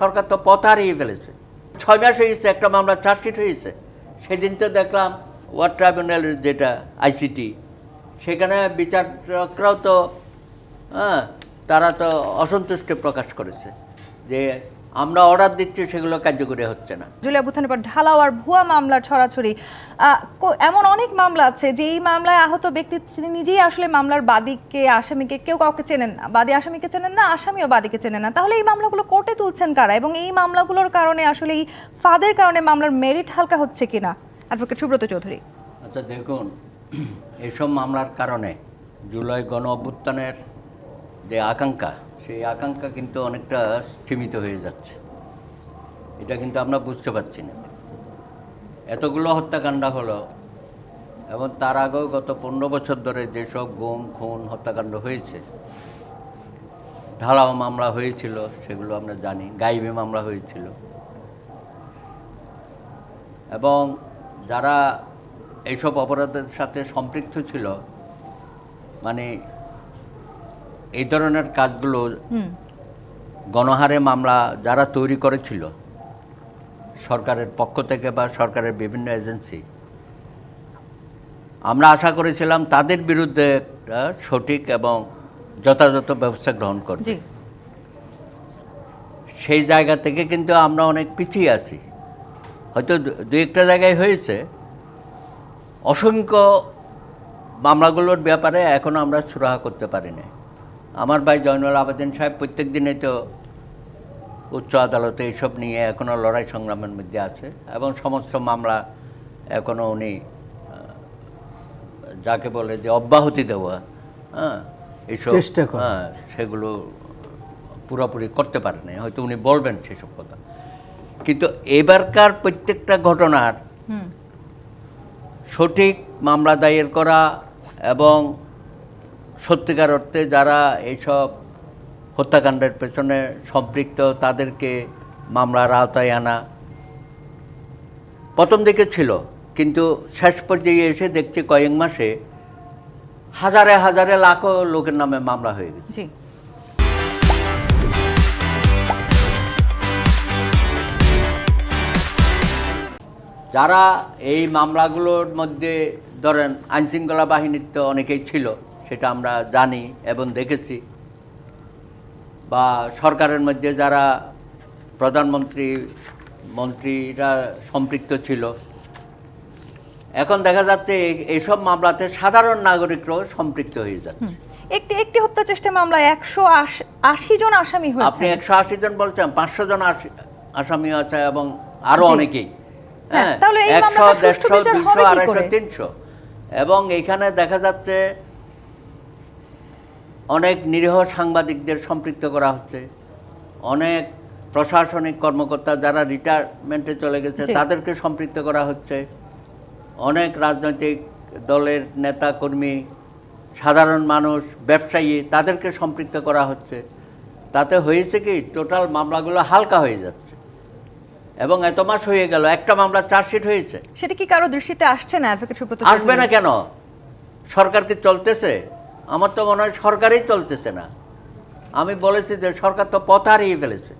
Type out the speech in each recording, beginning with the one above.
সরকার তো পথ হারিয়ে ফেলেছে। ছয় মাস হয়েছে, একটা মামলা চার্জশিট হয়েছে। সেদিন তো দেখলাম ওয়ার ট্রাইব্যুনালের যেটা আইসিটি সেখানে বিচারকরাও তো হ্যাঁ তারা তো অসন্তুষ্ট প্রকাশ করেছে যে আমরা অর্ডার দিচ্ছি সেগুলো কার্যকরী হচ্ছে না। জুলিয়া বুথানের পর ঢালাও আর ভুয়া মামলার ছড়াছড়ি। এমন অনেক মামলা আছে যে এই মামলায় আহত ব্যক্তি তিনি নিজেই আসলে মামলার বাদীকে আসামিকে কেউ কাউকে চেনেন না। বাদী আসামিকে চেনেন না আসামিও বাদীকে চেনেন না। তাহলে এই মামলাগুলো কোর্টে তুলছেন কারা? এবং এই মামলাগুলোর কারণে আসলে এই ফাঁদের কারণে মামলার মেরিট হালকা হচ্ছে কিনা? অ্যাডভোকেট সুব্রত চৌধুরী। আচ্ছা দেখুন এইসব মামলার কারণে জুলাই গণ অভ্যুত্থানের যে আকাঙ্ক্ষা সেই আকাঙ্ক্ষা কিন্তু অনেকটা স্থিমিত হয়ে যাচ্ছে। এটা কিন্তু আমরা বুঝতে পারছি না। এতগুলো হত্যাকাণ্ড হলো এবং তার আগেও গত পনেরো বছর ধরে যেসব গুম, খুন, হত্যাকাণ্ড হয়েছে, ঢালাও মামলা হয়েছিল, সেগুলো আমরা জানি, গাইবে মামলা হয়েছিল। এবং যারা এইসব অপরাধের সাথে সম্পৃক্ত ছিল মানে এই ধরনের কাজগুলো গণহারে মামলা যারা তৈরি করেছিল সরকারের পক্ষ থেকে বা সরকারের বিভিন্ন এজেন্সি আমরা আশা করেছিলাম তাদের বিরুদ্ধে সঠিক এবং যথাযথ ব্যবস্থা গ্রহণ করবে। সেই জায়গা থেকে কিন্তু আমরা অনেক পিছিয়ে আছি। হয়তো দু- দু একটা জায়গায় হয়েছে। অসংখ্য মামলাগুলোর ব্যাপারে এখনও আমরা সুরাহা করতে পারি না আমার ভাই জয়নুল আবেদিন সাহেব প্রত্যেক দিনে তো উচ্চ আদালতে এইসব নিয়ে এখনও লড়াই সংগ্রামের মধ্যে আছে এবং সমস্ত মামলা এখনও উনি যাকে বলে যে অব্যাহতি দেওয়া হ্যাঁ এইসব হ্যাঁ সেগুলো পুরোপুরি করতে পারেনি। হয়তো উনি বলবেন সেসব কথা। কিন্তু এবারকার প্রত্যেকটা ঘটনার সঠিক মামলা দায়ের করা এবং সত্যিকার অর্থে যারা এইসব হত্যাকাণ্ডের পেছনে সম্পৃক্ত তাদেরকে মামলার আওতায় আনা প্রথম দিকে ছিল কিন্তু শেষ পর্যায়ে এসে দেখছি কয়েক মাসে হাজারে হাজারে লাখো লোকের নামে মামলা হয়ে গেছে। যারা এই মামলাগুলোর মধ্যে ধরেন আইনশৃঙ্খলা বাহিনীর তো অনেকেই ছিল সেটা আমরা জানি এবং দেখেছি। বা সরকারের মধ্যে যারা প্রধানমন্ত্রী মন্ত্রীরা সম্পৃক্ত ছিল এখন দেখা যাচ্ছে এই- এইসব মামলাতে সাধারণ নাগরিকরাও সম্পৃক্ত হয়ে যাচ্ছে। একটি একটি হত্যা চেষ্টা মামলায় একশো আশি জন আসামি হয়েছে। আপনি একশো আশি জন বলছেন পাঁচশো জন আসামি আছে এবং আরও অনেকেই। হ্যাঁ, হ্যাঁ তাহলে একশো দেড়শো কি আড়াইশো তিনশো। এবং এখানে দেখা যাচ্ছে অনেক নিরীহ সাংবাদিকদের সম্পৃক্ত করা হচ্ছে। অনেক প্রশাসনিক কর্মকর্তা যারা রিটায়ারমেন্টে চলে গেছে তাদেরকে সম্পৃক্ত করা হচ্ছে। অনেক রাজনৈতিক দলের নেতা কর্মী সাধারণ মানুষ ব্যবসায়ী তাদেরকে সম্পৃক্ত করা হচ্ছে। তাতে হয়েছে কি টোটাল মামলাগুলো হালকা হয়ে যাচ্ছে। এবং এত মাস হয়ে গেল একটা মামলা চার্জশিট হয়েছে। সেটা কি কারও দৃষ্টিতে আসছে না আসবে না কেন? সরকার কি চলতেছে? আমার তো মনে হয় সরকারই চলতেছে না। আমি বলেছি যে সরকার তো পথ হারিয়ে ফেলেছে।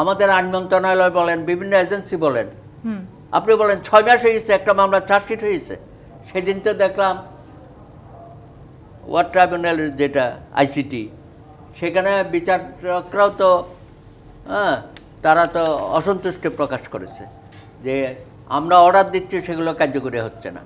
আমাদের আইন মন্ত্রণালয় বলেন বিভিন্ন এজেন্সি বলেন আপনি বলেন ছয় মাস হয়েছে একটা মামলা চার্জশিট হয়েছে। সেদিন তো দেখলাম ওয়ার্ড ট্রাইব্যুনালের যেটা আইসিটি সেখানে বিচারকরাও তো হ্যাঁ তারা তো অসন্তুষ্টি প্রকাশ করেছে যে আমরা অর্ডার দিচ্ছি সেগুলো কার্যকরী হচ্ছে না।